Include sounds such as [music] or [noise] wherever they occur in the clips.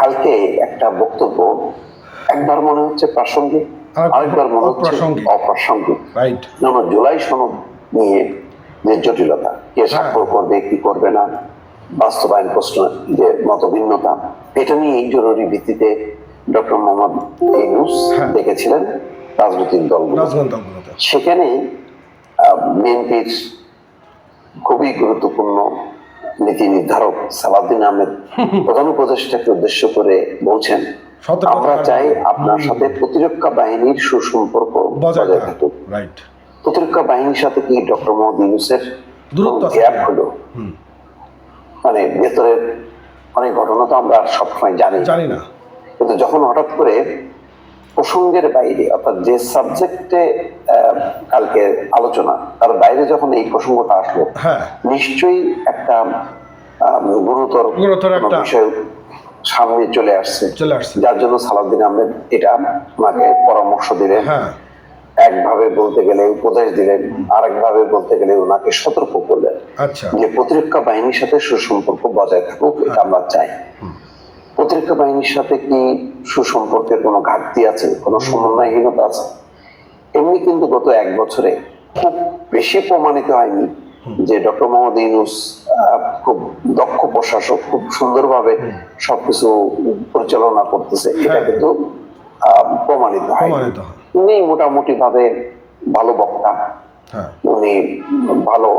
কালকে একটা বক্তব্য একবার মনে হচ্ছে প্রাসঙ্গিক আরেকবার মনে হচ্ছে অপ্রাসঙ্গিক। যেমন জুলাই সনদ নিয়ে যে জটিলতা কে স্বাক্ষর করবে কি করবে না বাস্তবায়ন প্রশ্ন যে মত ভিন্নতা এটা নিয়ে এই জরুরি ভিত্তিতে ডক্টর মোহাম্মদ ইউনুস হ্যাঁ। দেখেছিলেন রাজনৈতিক দলগুলো। রাজগন্তগুলোতে সেখানে বিএনপির খুবই গুরুত্বপূর্ণ নীতি নির্ধারক সালাউদ্দিন আহমেদ [laughs] প্রধান উপদেষ্টাকে উদ্দেশ্য করে বলছেন আমরা চাই আপনার সাথে প্রতিরক্ষা বাহিনীর সুসম্পর্ক বজায় থাকুক। প্রতিরক্ষা বাহিনীর সাথে কি ডক্টর মোহাম্মদ ইউনুসের গ্যাপ হলো? মানে ভেতরের অনেক ঘটনা তো আমরা সবসময় জানি। জানি না। কিন্তু যখন হঠাৎ করে প্রসঙ্গের বাইরে অর্থাৎ যে সাবজেক্টে কালকে আলোচনা তার বাইরে যখন এই প্রসঙ্গটা আসলো হ্যাঁ। নিশ্চয়ই একটা গুরুতর গুরুতর একটা- বিষয় সামনে চলে আসছে। চলে আসছে। যার জন্য সালাউদ্দিন আহমেদ এটা ওনাকে পরামর্শ দিলেন। হ্যাঁ। একভাবে বলতে গেলে উপদেশ দিলেন আরেকভাবে বলতে গেলে ওনাকে সতর্ক করলেন। আচ্ছা। যে প্রতিরক্ষা বাহিনীর সাথে সুসম্পর্ক বজায় থাকুক এটা আমরা চাই। প্রতিরক্ষা বাহিনীর সাথে কি সুসম্পর্কের কোনো ঘাটতি আছে? কোনো সমন্বয়হীনতা আছে? এমনি কিন্তু গত এক বছরে খুব বেশি প্রমাণিত হয়নি যে ডক্টর মোহাম্মদ ইউনুস খুব দক্ষ প্রশাসক খুব সুন্দরভাবে সবকিছু পরিচালনা করতেছে এটা হ্যাঁ। কিন্তু প্রমাণিত হয়। উনি মোটামুটি ভাবে ভালো বক্তা। হ্যাঁ। উনি ভালো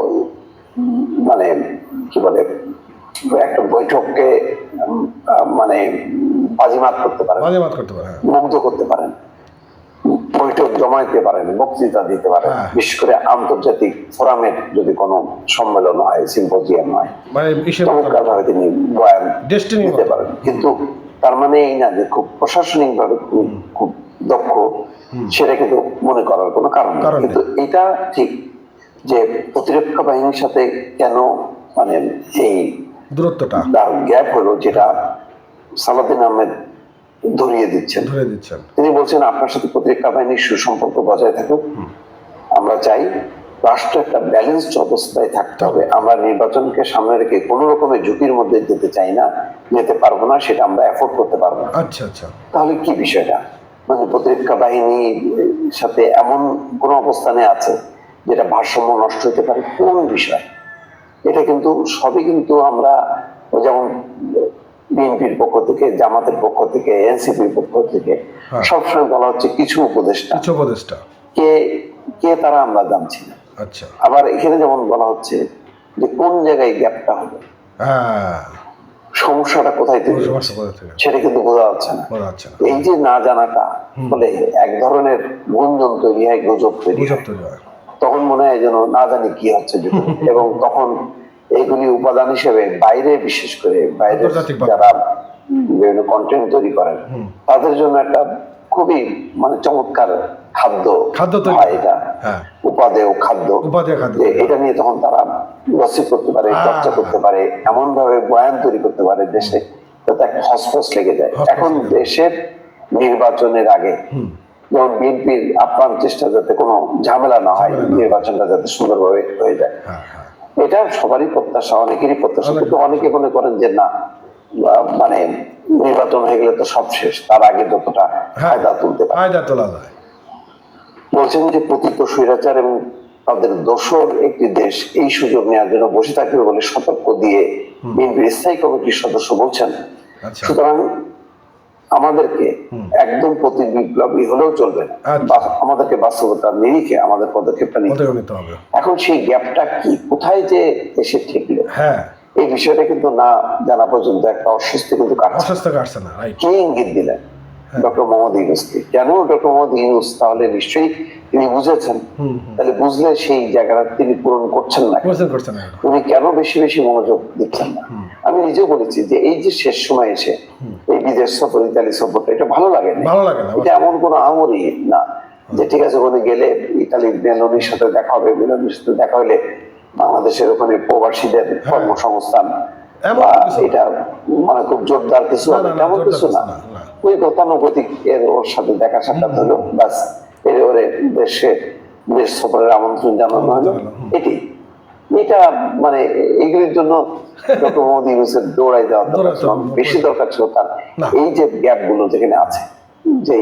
মানে কি বলে একটা বৈঠককে মানে বাজিমাত করতে পারেন হ্যাঁ। মুগ্ধ করতে পারেন। জমাইতে পারেন বক্তৃতা দিতে পারেন। হ্যাঁ। বিশেষ করে আন্তর্জাতিক ফোরামের যদি কোনো সম্মেলন হয় সিম্পোজিয়াম হয় মানে ইসের চমৎকার ভাবে তিনি বয়ান দিতে পারেন। কিন্তু তার মানে এই না যে খুব প্রশাসনিক ভাবে খুব দক্ষ সেটা কিন্তু মনে করার কোনো কারণ। কিন্তু এটা ঠিক যে প্রতিরক্ষা বাহিনীর সাথে কেন মানে এই দূরত্বটা? তার গ্যাপ হলো যেটা সালাদিন আহমেদ ধরিয়ে দিচ্ছেন। ধরে দিচ্ছেন। তিনি বলছেন আপনার সাথে প্রতিরক্ষা বাহিনীর সুসম্পর্ক বজায় থাকুক। আমরা চাই রাষ্ট্র একটা ব্যালেন্সড অবস্থায় থাকতে হবে। আমরা নির্বাচনকে সামনে রেখে কোনো রকমের ঝুঁকির মধ্যে যেতে চাই না যেতে পারব না সেটা আমরা অ্যাফোর্ড করতে পারব না। আচ্ছা আচ্ছা। তাহলে কি বিষয়টা? মানে প্রতিরক্ষা বাহিনীর সাথে এমন কোন অবস্থানে আছে যেটা ভারসাম্য নষ্ট হতে পারে? কোন বিষয়। এটা কিন্তু সবই কিন্তু আমরা যেমন বিএনপির পক্ষ থেকে জামাতের পক্ষ থেকে এনসিপির পক্ষ থেকে হ্যাঁ। সবসময় বলা হচ্ছে কিছু উপদেষ্টা। কিছু উপদেশটা কে কে তারা আমরা জানছি না। আচ্ছা। আবার এখানে যেমন বলা হচ্ছে যে কোন জায়গায় গ্যাপটা হবে? হ্যাঁ। সমস্যাটা কোথায় তৈরি সেটা কিন্তু বোঝা যাচ্ছে না। বলা এই যে না জানাটা ফলে এক ধরনের গুঞ্জন তৈরি হয় গুজব তৈরি তখন মনে হয় যেন না জানি কি হচ্ছে। [laughs] এবং তখন এইগুলি উপাদান হিসেবে বাইরে বিশেষ করে বাইরে যারা বিভিন্ন কন্টেন্ট তৈরি করেন তাদের জন্য একটা খুবই মানে চমৎকার খাদ্য খাদ্য হয় এটা। হ্যাঁ। উপাদেয় খাদ্য। উপাদেয় খাদ্য এটা নিয়ে তখন তারা গসিপ করতে পারে। চর্চা করতে পারে এমন ভাবে বয়ান তৈরি করতে পারে দেশে যাতে একটা হসপস লেগে যায়। এখন দেশের নির্বাচনের আগে যেমন বিএনপির আপ্রাণ চেষ্টা যাতে কোনো ঝামেলা না হয় ঝামেলা না হয়। নির্বাচনটা যাতে সুন্দরভাবে হয়ে যায়। হ্যাঁ হ্যাঁ। এটা সবারই প্রত্যাশা অনেকেরই প্রত্যাশা। কিন্তু অনেকে মনে করেন যে না মানে নির্বাচন হয়ে গেলে তো সব শেষ তার আগে যতটা হ্যাঁ ফায়দা তুলতে পারে। ফায়দা তোলা যায়। বলছেন যে প্রতীত স্বৈরাচার এবং তাদের দোষর একটি দেশ এই সুযোগ নেওয়ার জন্য বসে থাকবে বলে সতর্ক দিয়ে বিএনপির স্থায়ী কমিটির সদস্য বলছেন। আচ্ছা। সুতরাং আমাদেরকে একদম প্রতি বিপ্লবী হলেও চলবে না। আচ্ছা। আমাদেরকে বাস্তবতার নিরিখে আমাদের পদক্ষেপটা নিতে হবে। এখন সেই গ্যাপটা কি? কোথায় যে এসে ঠেকলো? হ্যাঁ। এই বিষয়টা কিন্তু না জানা পর্যন্ত একটা অস্বস্তি কিন্তু অসুস্থ কাটছে না কে ইঙ্গিত দিলেন? ডক্টর মোহাম্মদ ইউনুসকে। কেন ডক্টর মোহাম্মদ ইউনুস? তাহলে নিশ্চয়ই তিনি বুঝেছেন। তাহলে বুঝলে সেই জায়গাটা তিনি পূরণ করছেন না উনি কেন বেশি বেশি মনোযোগ দিচ্ছেন না? আমি নিজেও বলেছি যে এই যে শেষ সময় এসে এই বিদেশ সফর ইতালি সফরটা এটা ভালো লাগে না এটা এমন কোনো আমরই না যে ঠিক আছে ওখানে গেলে ইতালির মেলনির সাথে দেখা হবে মেলনির সাথে দেখা হলে বাংলাদেশের ওখানে প্রবাসীদের কর্মসংস্থান বা কিছু এটা মানে খুব জোরদার কিছু না, হবে না, না, তেমন কিছু না। ওই গতানুগতিক এর ওর সাথে দেখা সাক্ষাৎ হলো এর ওরে দেশে দেশ সফরের আমন্ত্রণ জানানো হলো। এটি এটা মানে এগুলির জন্য ডক্টর মোহাম্মদ ইউনুসের দৌড়াই দেওয়া দরকার। বেশি দরকার ছিল তার এই যে গ্যাপগুলো যেখানে আছে যে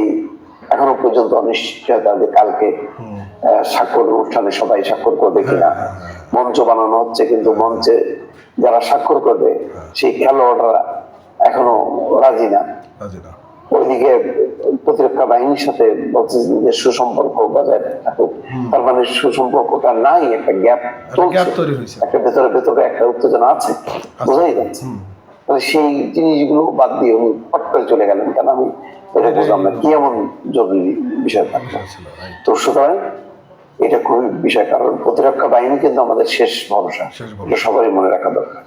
এখনও পর্যন্ত অনিশ্চয়তা যে কালকে স্বাক্ষর অনুষ্ঠানে সবাই স্বাক্ষর করবে কিনা হ্যাঁ, মঞ্চ বানানো হচ্ছে কিন্তু মঞ্চে যারা স্বাক্ষর করবে সেই খেলোয়াড়রা এখনও রাজি না। ওইদিকে প্রতিরক্ষা বাহিনীর সাথে বলছে যে সুসম্পর্ক বজায় থাকুক। তার মানে সুসম্পর্কটা নাই একটা গ্যাপ একটা ভেতরে ভেতরে একটা উত্তেজনা আছে। বোঝাই যাচ্ছে তাহলে সেই জিনিসগুলো বাদ দিয়ে উনি ফট করে চলে গেলেন কেন? আমি এটা বুঝলাম না কি এমন জরুরি বিষয় তো সুতরাং এটা খুবই বিষয় কারণ প্রতিরক্ষা বাহিনী কিন্তু আমাদের শেষ ভরসা। শেষ ভরসা। এটা সবারই মনে রাখা দরকার।